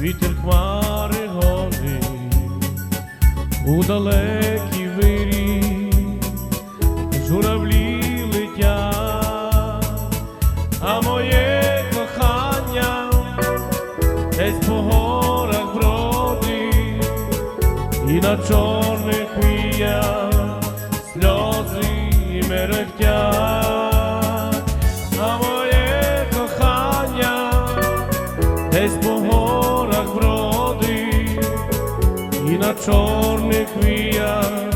вітер хмари гони, у далекій вирі. Журавлі летять, а моє кохання десь по горах бродить, і на чорних хвіях сльози мерехтять, моє кохання десь по чорних хвіях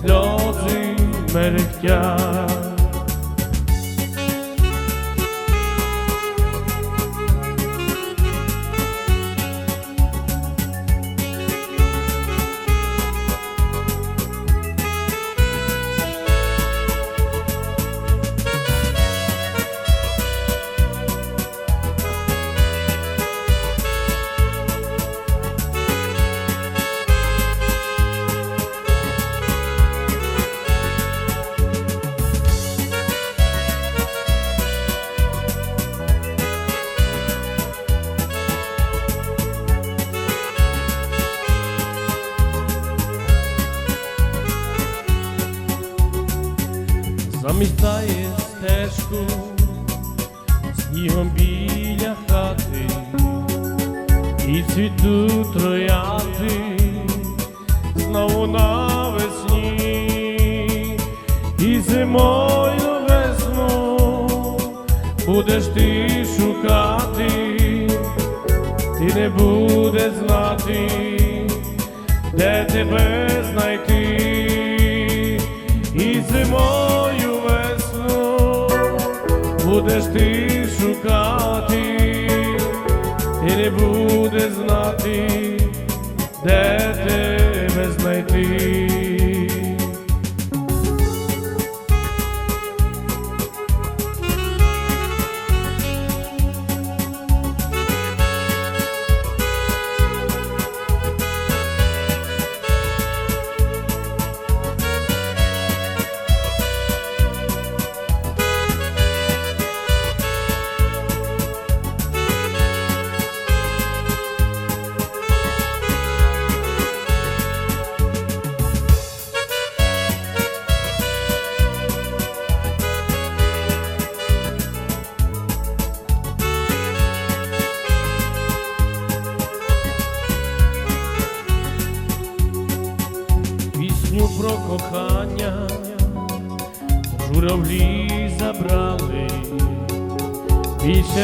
сльози мерехтять. І зимою весну будеш ти шукати, ти не будеш знати, де тебе знайти, і зимою весну будеш ти шукати, ти не будеш знати, де тебе знайти.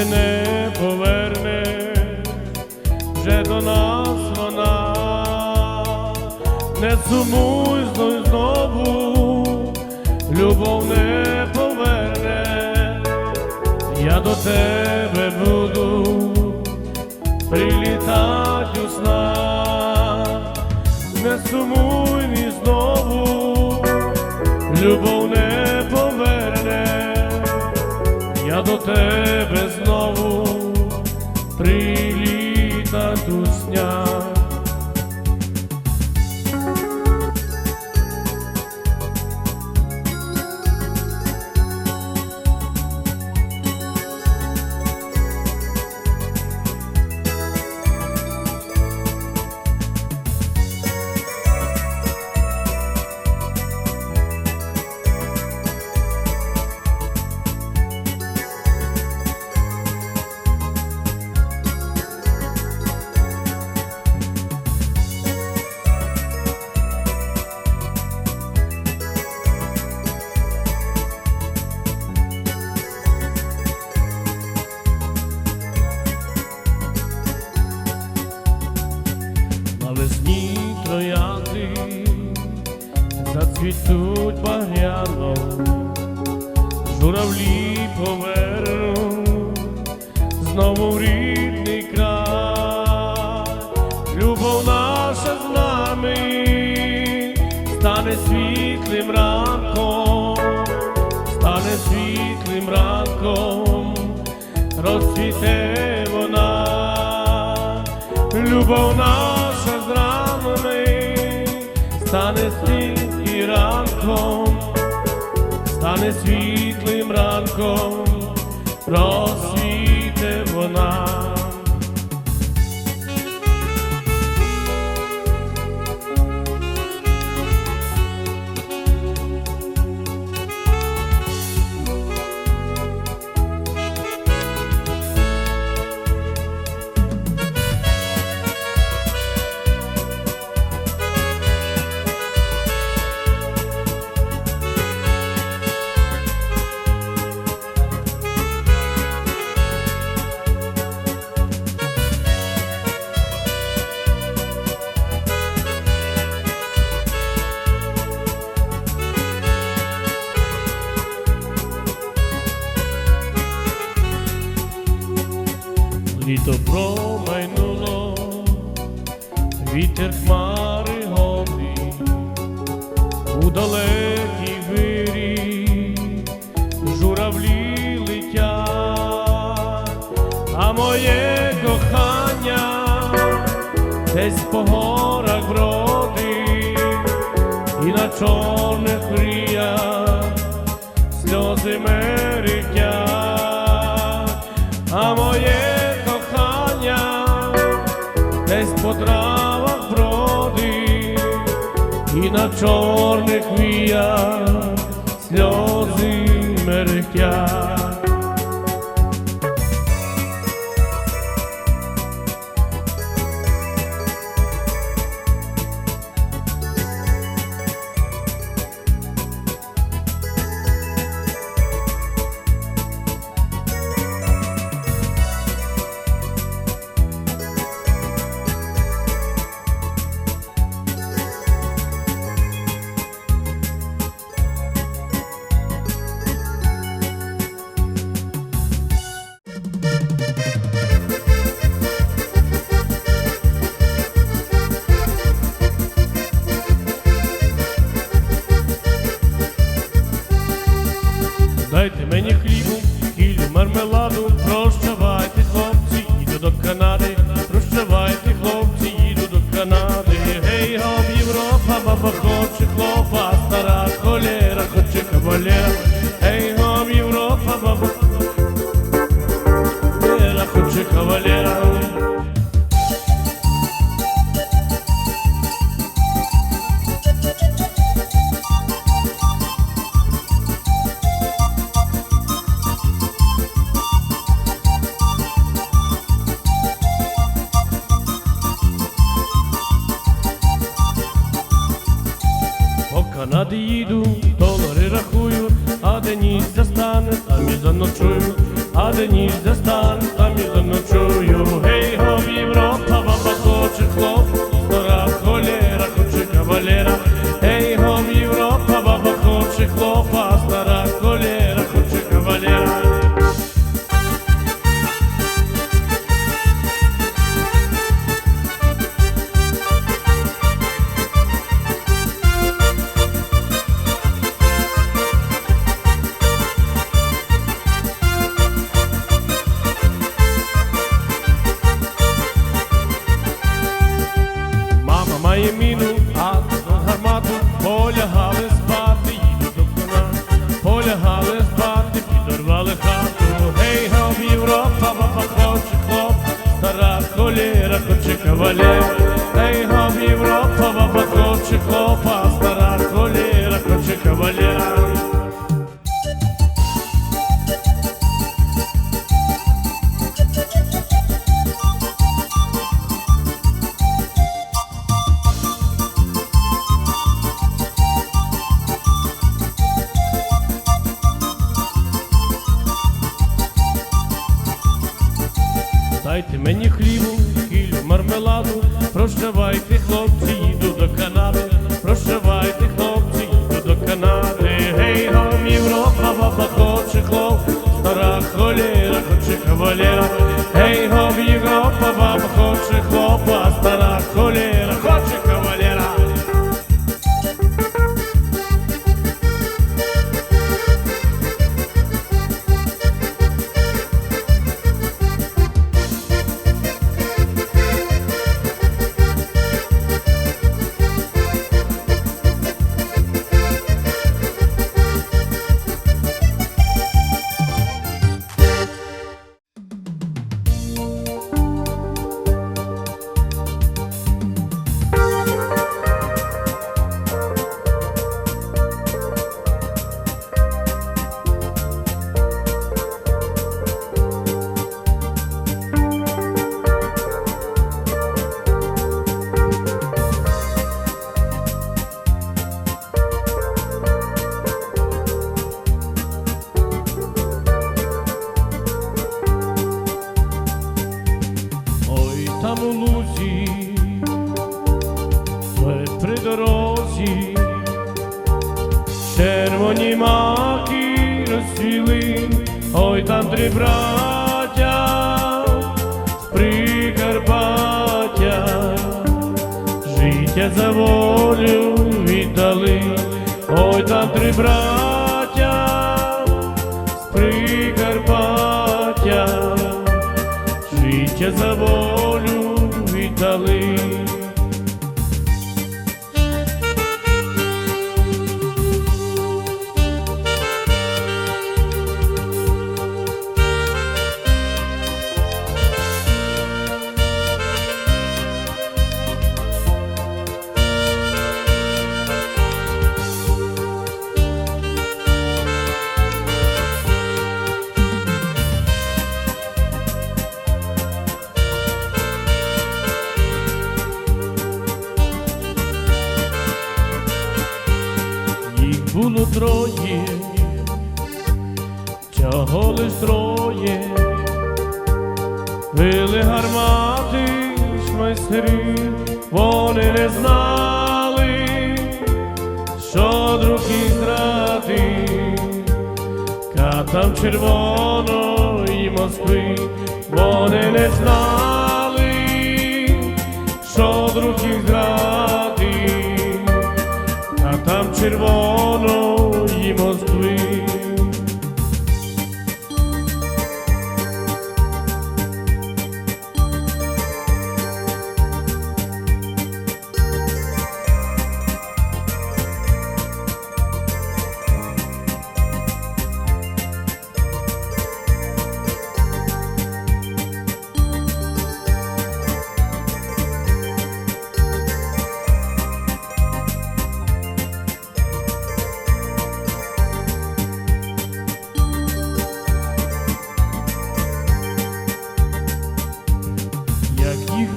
Не поверне вже до нас вона, не сумуй знов знову, любов не поверне, я до тебе буду прилітать у снах. Не сумуй ні знову, любов не поверне, я до тебе зацвітуть багряно, журавлі повернуть. Знову в рідний край, любов наша з нами стане світлим ранком, стане світлим ранком, розцвіте вона, любов наша з ранами стане світлим ранком, стане світлим ранком, промайнуло, вітер хмари гони, у далекій вирі. Журавлі летять, а моє кохання десь по горах бродить, і на чорних мріях сльози мерехтять, десь по травах бродить, і на чорних віях сльози мерехтять. Баба хоче хлопа, стара холера, хоче кавалера. По Канаді їду, долари рахую, а де ніч застане, там і заночую, а де ніч застане, там і заночую. Гей, го, Європа, вам хоче хлоп, хоче кавалера. Гей, гом, Європа, баба лузі, ледь при дорозі, червоні маки розсіли, ой там три браття, Прикарпаття, життя за волю віддали, ой там три браття. Віддали. Було троє, чого лиш троє, били гармати ж майстри, вони не знали, що другі зради, катам червоної Москви, вони не знали, що другі зради а там червоної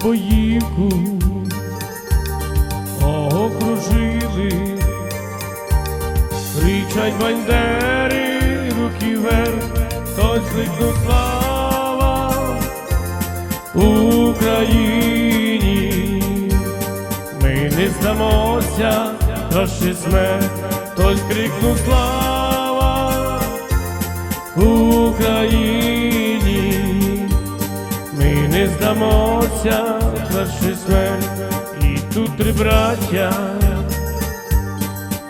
боївку окружили, кричать бандери, руки вверх, хтось кликнув слава Україні, ми не здамося, краще смерть, хтось крикнув слава Україні. Здамося, перший смерть, і тут три браття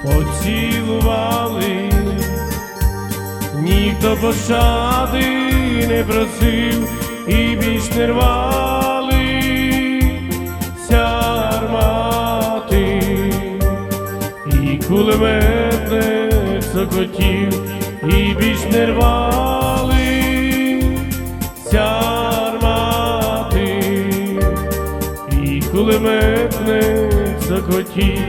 поцілували, ніхто пощади не просив і більш не рвали. Ся армати, і кулеметник сокотів, і більш не рвали кулеметник захотів.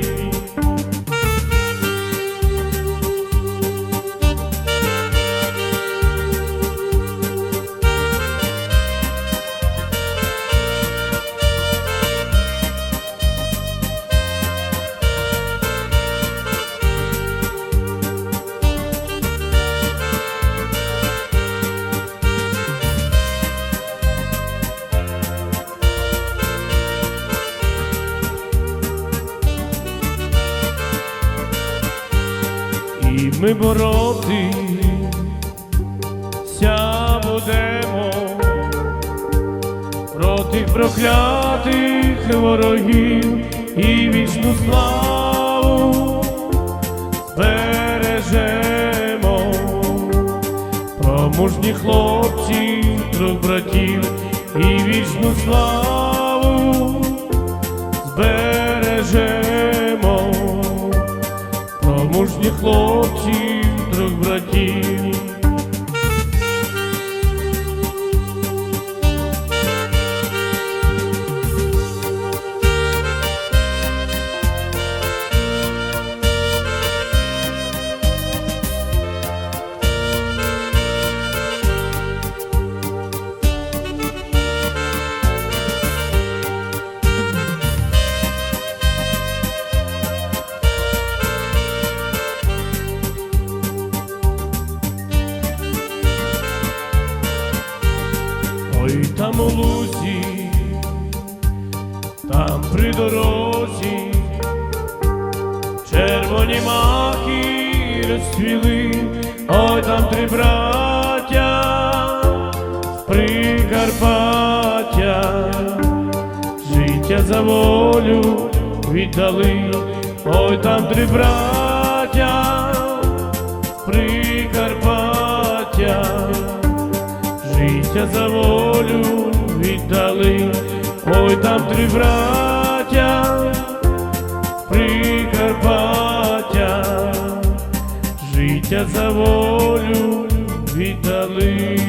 Боротися будемо проти проклятих ворогів і вічну славу збережемо про мужні хлопці, трьох братів і вічну славу збережемо про мужні хлопців, трьох братів. За волю віддали, ой там три браття, Прикарпаття, життя за волю віддали, ой там три браття, Прикарпаття, життя за волю віддали.